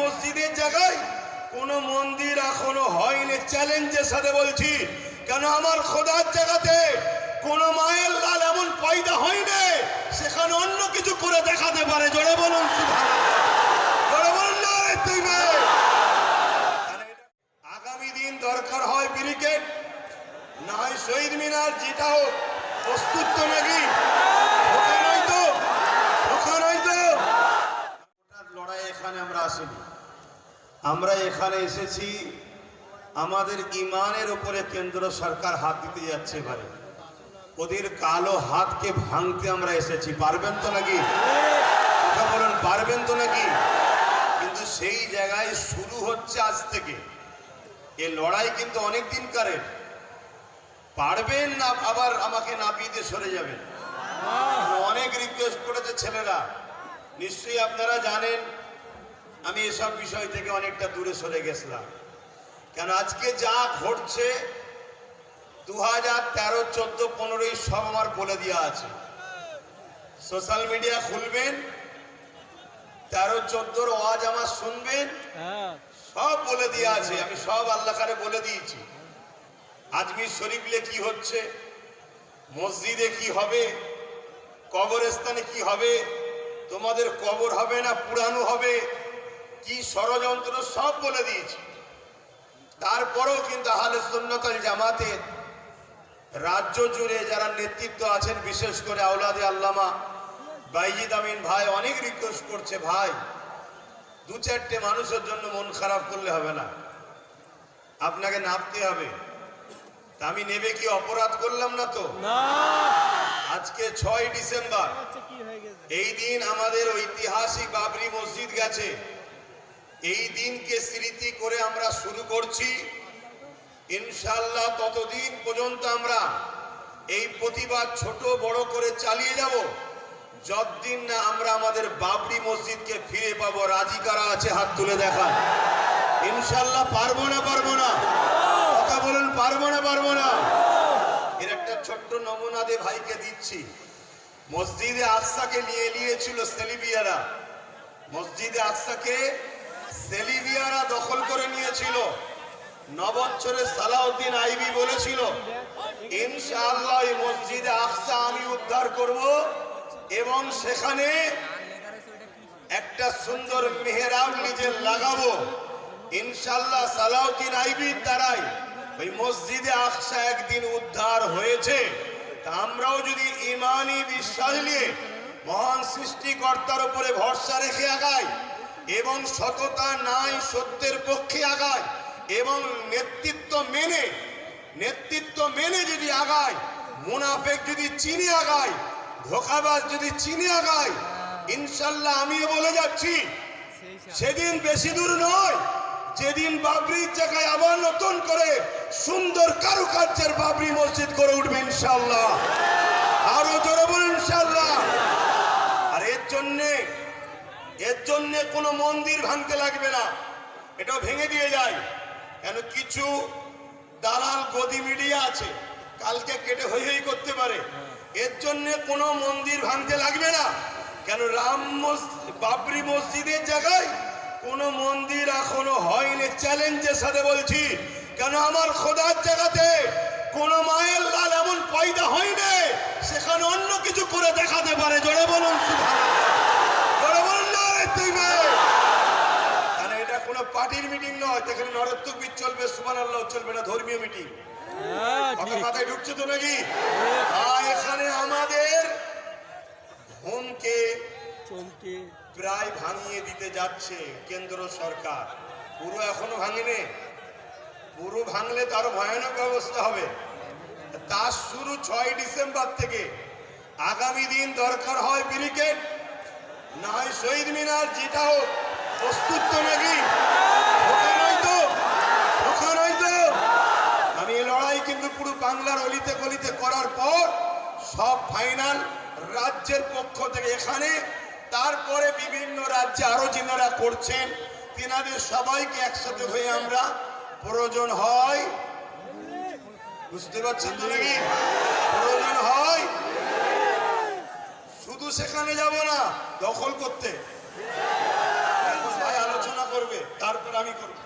মসজিদের জায়গায় কোন মন্দির এখনও হয়নি। চ্যালেঞ্জের সাথে বলছি, কেন আমার খোদার জায়গাতে কোন মায়ের লাল এমন পয়দা হয়নি? সেখানে অন্য কিছু করে দেখাতে পারে। জোরে বলুন আগামী দিন দরকার হয় ব্রিগেড? না হয় শহীদ মিনার, যেটা হোক, প্রস্তুত নাকি? আসিনি। আমরা এখানে এসেছি, আমাদের ইমানের উপরে কেন্দ্র সরকার হাত দিতে যাচ্ছে এবারে। ওদের কালো হাতকে ভাঙতে আমরা এসেছি। পারবেন তো নাকি? কথা বলুন, পারবেন তো নাকি? কিন্তু সেই জায়গায় শুরু হচ্ছে আজ থেকে। এ লড়াই কিন্তু অনেক দিন কারের। পারবেন না, আবার আমাকে না দিয়ে সরে যাবেন। অনেক রিকোয়েস্ট করেছে ছেলেরা। নিশ্চয়ই আপনারা জানেন আমি এসব বিষয় থেকে অনেকটা দূরে সরে গেছিলাম। কেন আজকে যা ঘটছে দু হাজার তেরো চোদ্দ পনেরোই সব আমার বলে দেওয়া আছে। সোশ্যাল মিডিয়া খুলবেন তেরো চোদ্দোর ওয়াজ আমার শুনবেন সব বলে দেওয়া আছে আমি সব আল্লাহ কারে বলে দিয়েছি। আজমির শরীফলে কি হচ্ছে মসজিদে কি হবে কবরস্থানে কি হবে তোমাদের কবর হবে না পুরানো হবে কি ষড়যন্ত্র সব বলে দিয়েছি। তারপরেও কিন্তু আহলে সুন্নতল জামাতে রাজ্য জুড়ে যারা নেতৃত্ব আছেন বিশেষ করে আওলাদে আল্লামা বাইজিদ আমিন ভাই অনেক রিকোয়েস্ট করছে ভাই দু চারটে মানুষের জন্য মন খারাপ করলে হবে না। আপনাকে নাপতে হবে। তা আমি নেবে কি অপরাধ করলাম না তো? আজকে ছয় ডিসেম্বর। এই দিন আমাদের ঐতিহাসিক বাবরি মসজিদ গেছে। এই দিনকে স্মৃতি করে আমরা শুরু করছি। ইনশাল্লাহ ততদিন পর্যন্ত আমরা এই প্রতিবাদ ছোট বড় করে চালিয়ে যাব। যতদিন না আমরা আমাদের বাবরি মসজিদকে ফিরে পাবো, রাজি কারা আছে হাত তুলে দেখা ইনশাল্লাহ পারব না পারব না। কথা বলুন, পারব না পারব না। এর একটা ছোট্ট নমুনা দিয়ে ভাইকে দিচ্ছি। মসজিদে আকসাকে নিয়ে নিয়েছিল সেলিবিয়ারা। মসজিদে আকসাকে সেলিবিয়ারা দখল করে নিয়েছিল। নবচ্ছরে সালাউদ্দিন আইবি বলেছিল, ইনশাআল্লাহ এই মসজিদে আকসা আমি উদ্ধার করব এবং সেখানে একটা সুন্দর মেহরাব নিজে লাগাবো। ইনশাল্লাহ সালাউদ্দিন আইবির দ্বারাই ওই মসজিদে আকসা একদিন উদ্ধার হয়েছে। তা আমরাও যদি ইমানি বিশ্বাস নিয়ে মহান সৃষ্টিকর্তার উপরে ভরসা রেখে আগাই এবং সততা নাই সত্যের পক্ষে আগায়, এবং নেতৃত্ব মেনে নেতৃত্ব মেনে যদি আগায়, মুনাফেক যদি চিনে আগায়, ধোকাবাজ যদি চিনে আগায়, ইনশাল্লাহ আমিও বলে যাচ্ছি, সেদিন বেশি দূর নয়, যেদিন বাবরির জায়গায় আবার নতুন করে সুন্দর কারুকার্যের বাবরি মসজিদ করে উঠবে ইনশাল্লাহ। আরও জোরে বলুন ইনশাল্লাহ আর এর জন্যে এর জন্যে কোনো মন্দির ভাঙতে লাগবে না। এটাও ভেঙে দিয়ে যায়। কেন কিছু দালাল গদি মিডিয়া আছে, কালকে কেটে হই হই করতে পারে। এর জন্য কোনো মন্দির ভাঙতে লাগবে না। কেন রাম বাবরি মসজিদের জায়গায় কোনো মন্দির এখনও হয়নি? চ্যালেঞ্জের সাথে বলছি, কেন আমার খোদার জায়গাতে কোনো মায়ের লাল এমন পয়দা হয়নি? সেখানে অন্য কিছু করে দেখাতে পারে। জোরে বলুন সুবহানাল্লাহ। জোরে বলুন না রে তুই মেয়ে। কারণ এটা কোনো পার্টির মিটিং নয় এখানে নরত্ববিদ চলবে সুমান আল্লাহ চলবে না ধর্মীয় মিটিং কথা মাথায় ঢুকছে তো নাকি? এখানে আমাদের হোমকে প্রায় ভাঙিয়ে দিতে যাচ্ছে কেন্দ্র সরকার। পুরো এখনও ভাঙেনি। পুরো ভাঙলে তো আরও ভয়ানক অবস্থা হবে। তার শুরু ছয় ডিসেম্বর থেকে। আগামী দিন দরকার হয় ব্রিগেড না হয় শহীদ মিনার যেটা হোক প্রস্তুত তো নাকি? রাজ্যের পক্ষ থেকে এখানে, তারপরে বিভিন্ন রাজ্যে আরও যেনারা করছেন, তিনাদের সবাইকে একসাথে হয়ে আমরা প্রয়োজন হয়। বুঝতে পারছেন তো নাকি? প্রয়োজন হয়। শুধু সেখানে যাব না, দখল করতে। আলোচনা করবে, তারপর আমি করব।